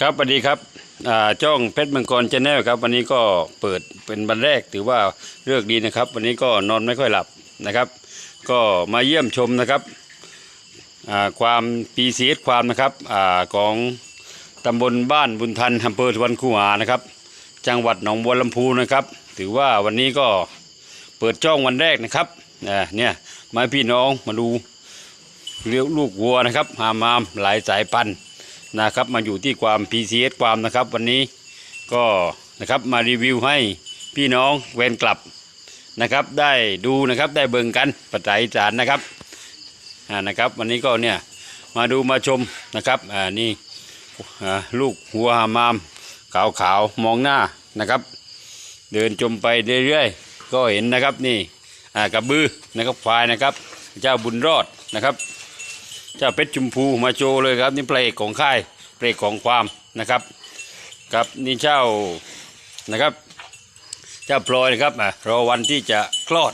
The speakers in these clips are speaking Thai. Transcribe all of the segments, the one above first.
ครับสวัสดีครับอ่าจ้องเพชรมังกรชาแนลครับ วันนี้ก็เปิดเป็นวันแรกถือว่าเลือกดีนะครับ วันนี้ก็นอนไม่ค่อยหลับนะครับ ก็มาเยี่ยมชมนะครับความปีเสียความนะครับอของตำบลบ้านบุญทันอำเภอสวรรณคูหานะครับ จังหวัดหนองบัวลำพูนะครับ ถือว่าวันนี้ก็เปิดจ้องวันแรกนะครับเนี่ยมาพี่น้องมาดูเลี้ยวลูกวัวนะครับหามามหลายสายพันธุ์ นะครับ มาอยู่ที่ความ PCS ความนะครับ วันนี้ก็นะครับมารีวิวให้พี่น้องเวนกลับนะครับ ได้ดูนะครับได้เบิ่งกันปัจจัยจานนะครับอ่านะครับ วันนี้ก็เนี่ยมาดูมาชมนะครับอ่านี่ลูกหัวหามามขาวขาวๆมองหน้านะครับ เดินจมไปเรื่อยๆก็เห็นนะครับนี่อ่ากระบือนะครับควายนะครับ เจ้าบุญรอดนะครับ เจ้าเพชรจุมพูมาโชว์เลยครับ นี่เพลงของค่ายเพลงของความนะครับครับนี่เจ้านะครับ เจ้าพลอยนะครับอะรอวันที่จะคลอด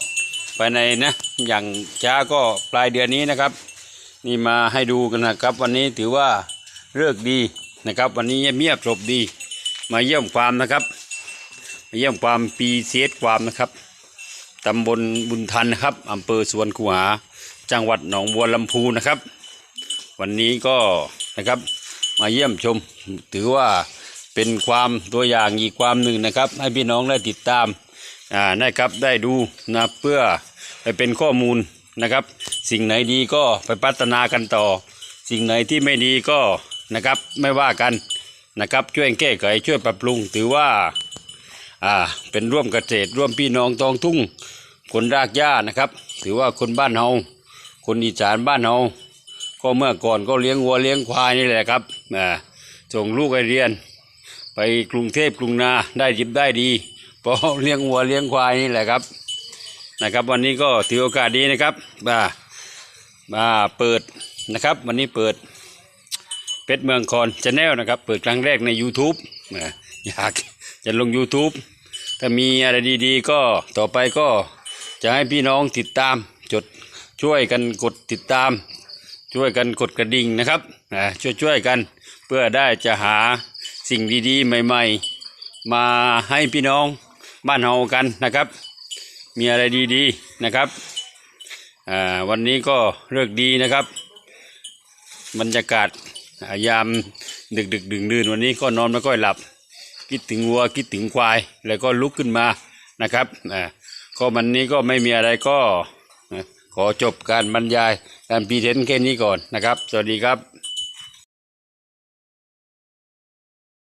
ไปในนะอย่างช้าก็ปลายเดือนนี้นะครับ นี่มาให้ดูกันนะครับ วันนี้ถือว่าเลิกดีนะครับ วันนี้เงียบๆจบดี มาเยี่ยมความนะครับมาเยี่ยมความปีเสียความนะครับตำบลบุญทันนะครับอำเภอสวนคูหา จังหวัดหนองบัวลำพูนะครับ วันนี้ก็นะครับมาเยี่ยมชม ถือว่าเป็นความตัวอย่างอีกความหนึ่งนะครับ ให้พี่น้องได้ติดตามอ่าได้ครับได้ดูนะเพื่อไปเป็นข้อมูลนะครับ สิ่งไหนดีก็ไปพัฒนากันต่อ สิ่งไหนที่ไม่ดีก็นะครับไม่ว่ากันนะครับช่วยแก้ไขช่วยปรับปรุง ถือว่าอ่าเป็นร่วมเกษตรร่วมพี่น้องตองทุ่งคนรากหญ้านะครับ ถือว่าคนบ้านเฮาคนอีสานบ้านเฮา ก็เมื่อก่อนก็เลี้ยงวัวเลี้ยงควายนี่แหละครับอ่าส่งลูกไปเรียน ไปกรุงเทพกรุงนาได้ยิบได้ดีเพราะเลี้ยงวัวเลี้ยงควายนี่แหละครับนะครับ วันนี้ก็ถือโอกาสดีนะครับมามาเปิดนะครับ วันนี้เปิดเพชรเมืองคอนชาแนลนะครับ เปิดครั้งแรกใน YouTube นะอยากจะลง YouTube ถ้ามีอะไรดีๆ ก็ต่อไปก็จะให้พี่น้องติดตามจดช่วยกันกดติดตาม ช่วยกันกดกระดิ่งนะครับนะช่วยช่วยๆกันเพื่อได้จะหาสิ่งดีๆ ใหม่ ๆ มาให้พี่น้องบ้านเฮากันนะครับ มีอะไรดีๆนะครับอ่าวันนี้ก็เลิกดีนะครับ บรรยากาศยามดึกดึกๆดื่นดื่นวันนี้ก็นอนไม่ค่อยหลับ คิดถึงวัวคิดถึงควาย แล้วก็ลุกขึ้นมานะครับอ่าก็วันนี้ก็ไม่มีอะไรก็ ขอจบการบรรยายการพีเทนแค่นี้ก่อนนะครับ สวัสดีครับ